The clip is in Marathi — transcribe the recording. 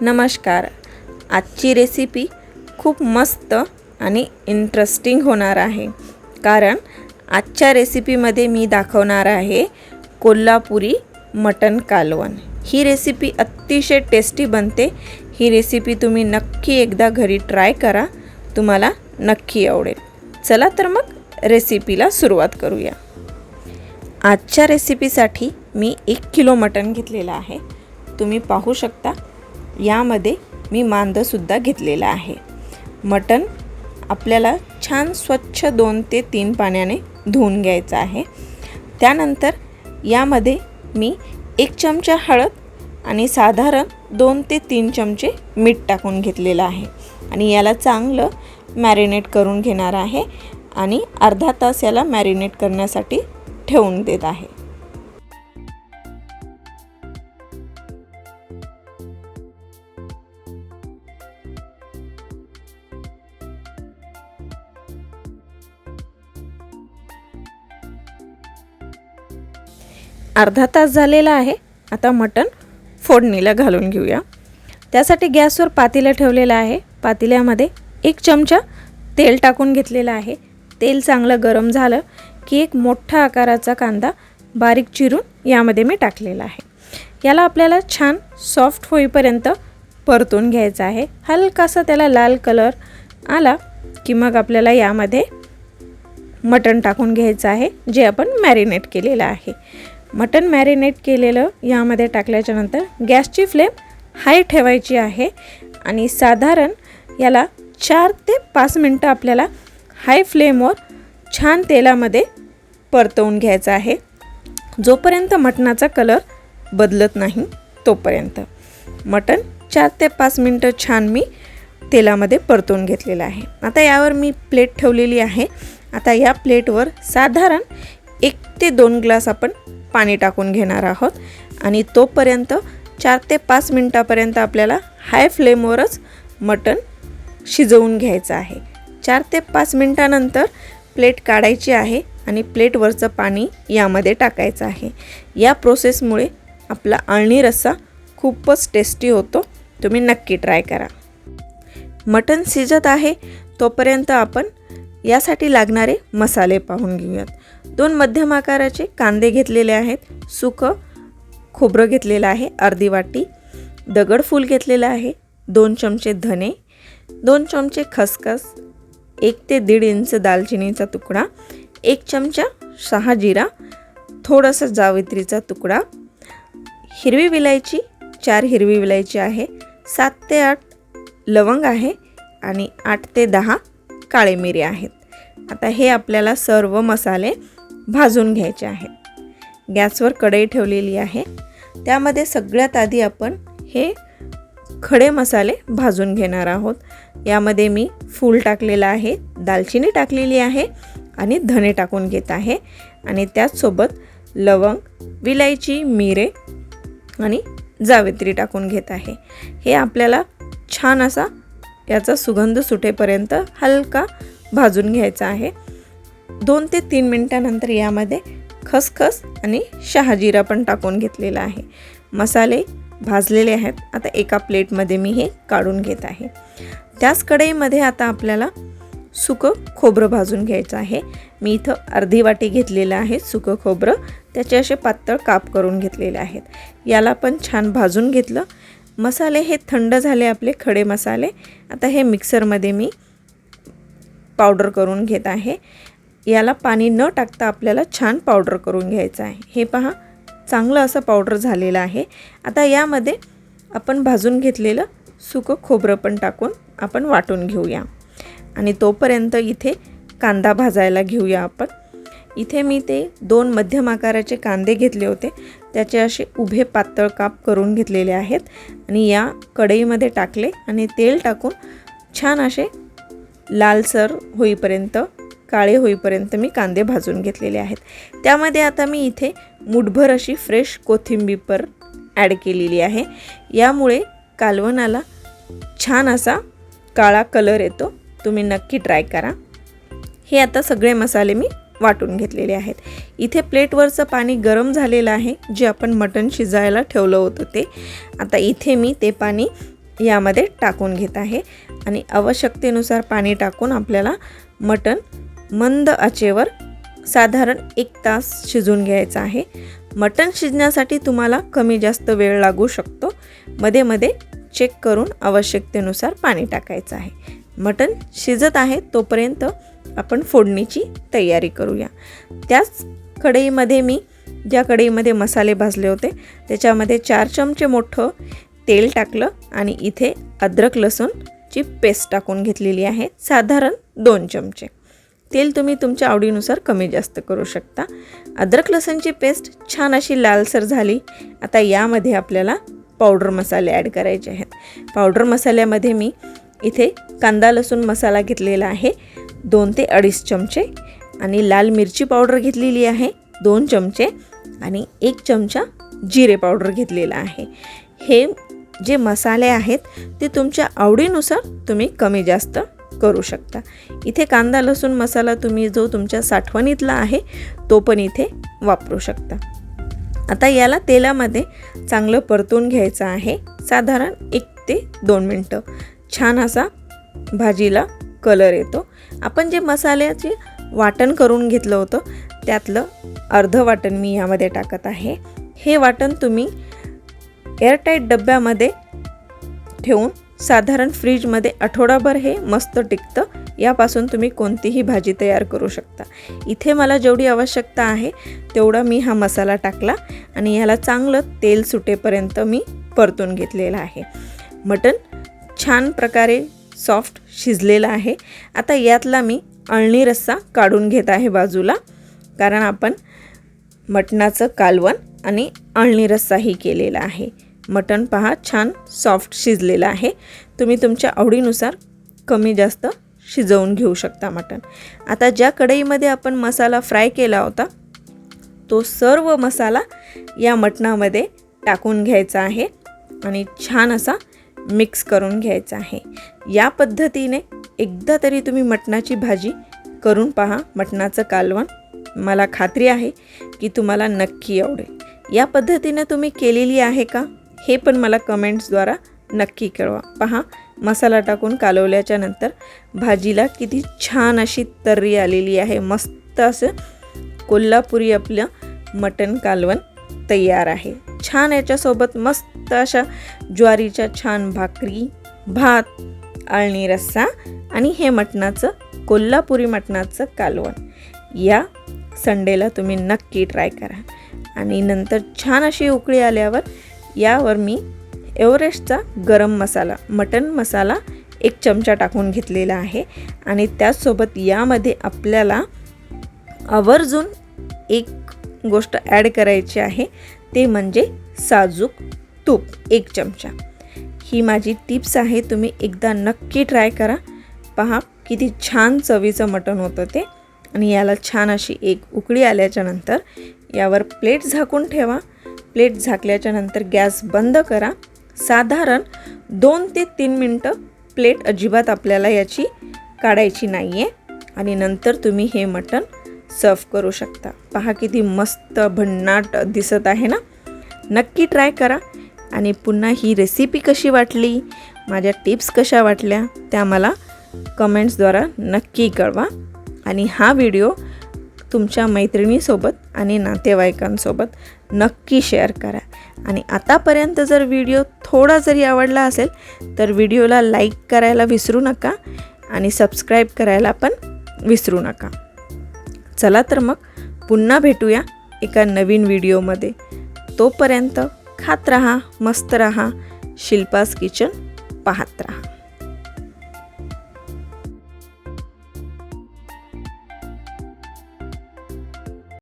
नमस्कार. आजची रेसिपी खूप मस्त आणि इंटरेस्टिंग होणार आहे. कारण आजच्या रेसिपीमध्ये मी दाखवणार आहे कोल्हापुरी मटन कालवण. ही रेसिपी अतिशय टेस्टी बनते. ही रेसिपी तुम्ही नक्की एकदा घरी ट्राय करा. तुम्हाला नक्की आवडेल. चला तर मग रेसिपीला सुरुवात करूया. आजच्या रेसिपीसाठी मी एक किलो मटण घेतलेलं आहे. तुम्ही पाहू शकता यामध्ये मी मांदसुद्धा घेतलेला आहे. मटण आपल्याला छान स्वच्छ दोन ते तीन पाण्याने धुवून घ्यायचं आहे. त्यानंतर यामध्ये मी एक चमचा हळद आणि साधारण दोन ते तीन चमचे मीठ टाकून घेतलेलं आहे. आणि याला चांगलं मॅरिनेट करून घेणार आहे आणि अर्धा तास याला मॅरिनेट करण्यासाठी ठेवून देत आहे. अर्धा तास झालेला आहे. आता मटण फोडणीला घालून घेऊया. त्यासाठी गॅसवर पातेलं ठेवलेलं आहे. पातेल्यामध्ये एक चमचा तेल टाकून घेतलेलं आहे. तेल चांगलं गरम झालं की एक मोठा आकाराचा कांदा बारीक चिरून यामध्ये मी टाकलेला आहे. याला आपल्याला छान सॉफ्ट होईपर्यंत परतून घ्यायचा आहे. हलकासा त्याला लाल कलर आला की मग आपल्याला यामध्ये मटण टाकून घ्यायचं आहे जे आपण मॅरिनेट केलेलं आहे. मटण मॅरिनेट केलेलं यामध्ये टाकल्याच्यानंतर गॅसची फ्लेम हाय ठेवायची आहे आणि साधारण याला चार ते पाच मिनटं आपल्याला हाय फ्लेमवर छान तेलामध्ये परतवून घ्यायचं आहे. जोपर्यंत मटणाचा कलर बदलत नाही तोपर्यंत. मटण चार ते पाच मिनटं छान मी तेलामध्ये परतवून घेतलेलं आहे. आता यावर मी प्लेट ठेवलेली आहे. आता या प्लेटवर साधारण एक ते दोन ग्लास आपण पाणी टाकून घेणार आहोत. आणि तोपर्यंत चार ते पाच मिनटापर्यंत आपल्याला हाय फ्लेमवरच मटण शिजवून घ्यायचं आहे. चार ते पाच मिनटानंतर प्लेट काढायची आहे आणि प्लेटवरचं पाणी यामध्ये टाकायचं आहे. या प्रोसेसमुळे आपला अळणी रस्सा खूपच टेस्टी होतो. तुम्ही नक्की ट्राय करा. मटण शिजत आहे तोपर्यंत आपण यासाठी लागणारे मसाले पाहून घेऊयात. दोन मध्यम आकाराचे कांदे घेतलेले आहेत. सुकं खोबरं घेतलेलं आहे अर्धी वाटी दगडफूल घेतलेलं आहे दोन चमचे धने दोन चमचे खसखस एक ते दीड इंच दालचिनीचा तुकडा एक चमचा सहा जिरा थोडंसं जावित्रीचा तुकडा हिरवी विलायची चार हिरवी विलायची आहे सात ते आठ लवंग आहे आणि आठ ते दहा काळे मिरी आहेत. आता हे आपल्याला सर्व मसाले भाजून घ्यायचे आहेत गॅसवर कढई ठेवलेली आहे. त्यामध्ये सगळ्यात आधी आपण हे खडे मसाले भाजून घेणार आहोत. यामध्ये मी फूल टाकलेलं आहे दालचिनी टाकलेली आहे आणि धने टाकून घेत आहे. आणि त्याचसोबत लवंग विलायची मिरे आणि जावेत्री टाकून घेत आहे. हे आपल्याला छान असा याचा सुगंध सुटेपर्यंत हलका भाजून घ्यायचा आहे. दोन ते तीन मिनटानंतर यामध्ये खसखस आणि शहाजिरा पण टाकून घेतलेला आहे. मसाले भाजलेले आहेत. आता एका प्लेटमध्ये मी हे काढून घेत आहे. त्याच कढईमध्ये आता आपल्याला सुकं खोबरं भाजून घ्यायचं आहे. मी इथं अर्धी वाटी घेतलेलं आहे सुकं खोबरं. त्याचे असे पातळ काप करून घेतलेले आहेत. याला पण छान भाजून घेतलं. मसाले हे थंड झाले आपले खडे मसाले. आता हे मिक्सरमध्ये मी पावडर करून घेत आहे. याला पाणी न टाकता आपल्याला छान पावडर करून घ्यायचं आहे. हे पहा चांगलं असं पावडर झालेलं आहे. आता यामध्ये आपण भाजून घेतलेलं सुकं खोबरं पण टाकून आपण वाटून घेऊया. आणि तोपर्यंत इथे कांदा भाजायला घेऊया आपण. इथे मी ते दोन मध्यम आकाराचे कांदे घेतले होते. त्याचे असे उभे पातळ काप करून घेतलेले आहेत. आणि या कढईमध्ये टाकले आणि तेल टाकून छान असे लालसर होईपर्यंत काळे होईपर्यंत मी कांदे भाजून घेतलेले आहेत. त्यामध्ये आता मी इथे मुठभर अशी फ्रेश कोथिंबीर ॲड केलेली आहे. यामुळे कालवणाला छान असा काळा कलर येतो. तुम्ही नक्की ट्राय करा. हे आता सगळे मसाले मी वाटून घेतलेले आहेत. इथे प्लेटवरचं पाणी गरम झालेलं आहे. जे आपण मटण शिजायला ठेवलं होतं ते. आता इथे मी ते पाणी यामध्ये टाकून घेत आहे. आणि आवश्यकतेनुसार पाणी टाकून आपल्याला मटण मंद आचेवर साधारण एक तास शिजून घ्यायचं आहे. मटण शिजण्यासाठी तुम्हाला कमी जास्त वेळ लागू शकतो. मध्ये मध्ये चेक करून आवश्यकतेनुसार पाणी टाकायचं आहे. मटण शिजत आहे तोपर्यंत आपण फोडणीची तयारी करूया. त्याच कढईमध्ये मी ज्या कढईमध्ये मसाले भाजले होते त्याच्यामध्ये चार चमचे मोठं तेल टाकलं आणि इथे अद्रक लसूणची पेस्ट टाकून घेतलेली आहे. साधारण दोन चमचे. तेल तुम्ही तुमच्या आवडीनुसार कमी जास्त करू शकता. अद्रक लसणची पेस्ट छान अशी लालसर झाली. आता यामध्ये आपल्याला पावडर मसाले ॲड करायचे आहेत. पावडर मसाल्यामध्ये मी इथे कांदा लसूण मसाला घेतलेला आहे. दोन ते अडीच चमचे आणि लाल मिरची पावडर घेतलेली आहे. दोन चमचे आणि एक चमचा जिरे पावडर घेतलेला आहे. हे जे मसाले आहेत ते तुमच्या आवडीनुसार तुम्ही कमी जास्त करू शकता. इथे कांदा लसूण मसाला तुम्ही जो तुमच्या साठवणीतला आहे तो पण इथे वापरू शकता. आता याला तेलामध्ये चांगलं परतून घ्यायचं आहे. साधारण एक ते दोन मिनटं. छान असा भाजीला कलर येतो. आपण जे मसाल्याचे वाटण करून घेतलं होतं त्यातलं अर्ध वाटण मी यामध्ये टाकत आहे. हे वाटण तुम्ही एअरटाईट डब्यामध्ये ठेवून साधारण फ्रीजमध्ये आठवडाभर हे मस्त टिकतं. यापासून तुम्ही कोणतीही भाजी तयार करू शकता. इथे मला जेवढी आवश्यकता आहे तेवढा मी हा मसाला टाकला आणि ह्याला चांगलं तेल सुटेपर्यंत मी परतून घेतलेलं आहे. मटण छान प्रकारे सॉफ्ट शिजलेलं आहे. आता यातला मी अळणी रस्सा काढून घेत आहे बाजूला कारण आपण मटणाचं कालवण आणि अळणी रस्साही केलेला आहे. मटण पहा छान सॉफ्ट शिजलेलं आहे. तुम्ही तुमच्या आवडीनुसार कमी जास्त शिजवून घेऊ शकता मटण. आता ज्या कढईमध्ये आपण मसाला फ्राय केला होता तो सर्व मसाला या मटणामध्ये टाकून घ्यायचा आहे आणि छान असा मिक्स करून घ्यायचा आहे. या पद्धतीने एकदा तरी तुम्ही मटणाची भाजी करून पहा. मटणाचं कालवण मला खात्री आहे की तुम्हाला नक्की आवडेल. या पद्धतीने तुम्ही केलेली आहे का? हे पण मला कमेंट्सद्वारा नक्की कळवा. पहा मसाला टाकून कालवल्याच्या नंतर भाजीला किती छान अशी तर्री आलेली आहे. मस्त असं कोल्हापुरी आपलं मटण कालवण तयार आहे. छान याच्यासोबत मस्त अशा ज्वारीच्या छान भाकरी भात आळणी रस्सा आणि हे मटणाचं कोल्हापुरी मटणाचं कालवण. या संडेला तुम्ही नक्की ट्राय करा. आणि नंतर छान अशी उकळी आल्यावर यावर मी एव्हरेस्टचा गरम मसाला मटन मसाला एक चमचा टाकून घेतलेला आहे. आणि त्याचसोबत यामध्ये आपल्याला आवर्जून एक गोष्ट ॲड करायची आहे. ते म्हणजे साजूक तूप एक चमचा. ही माझी टिप्स आहे. तुम्ही एकदा नक्की ट्राय करा. पहा किती छान चवीचं मटण होतं ते. आणि याला छान अशी एक उकळी आल्याच्यानंतर यावर प्लेट झाकून ठेवा. प्लेट झाकल्याच्या नंतर गॅस बंद करा. साधारण दोन ते तीन मिनटं प्लेट अजिबात आपल्याला याची काढायची नाही आहे आणि नंतर तुम्ही हे मटण सर्व करू शकता. पहा किती मस्त भन्नाट दिसत आहे ना? नक्की ट्राय करा. आणि पुन्हा ही रेसिपी कशी वाटली? माझ्या टिप्स कशा वाटल्या? त्या मला कमेंट्सद्वारा नक्की कळवा. आणि हा व्हिडिओ तुमच्या मैत्रिणीसोबत आणि नातेवाईकांसोबत नक्की शेअर करा. आणि आतापर्यंत जर व्हिडिओ थोडा जरी आवडला असेल तर व्हिडिओला लाईक करायला विसरू नका आणि सबस्क्राईब करायला पण विसरू नका. चला तर मग पुन्हा भेटूया एका नवीन व्हिडिओमध्ये तोपर्यंत खात रहा मस्त रहा शिल्पास किचन पाहत रहा.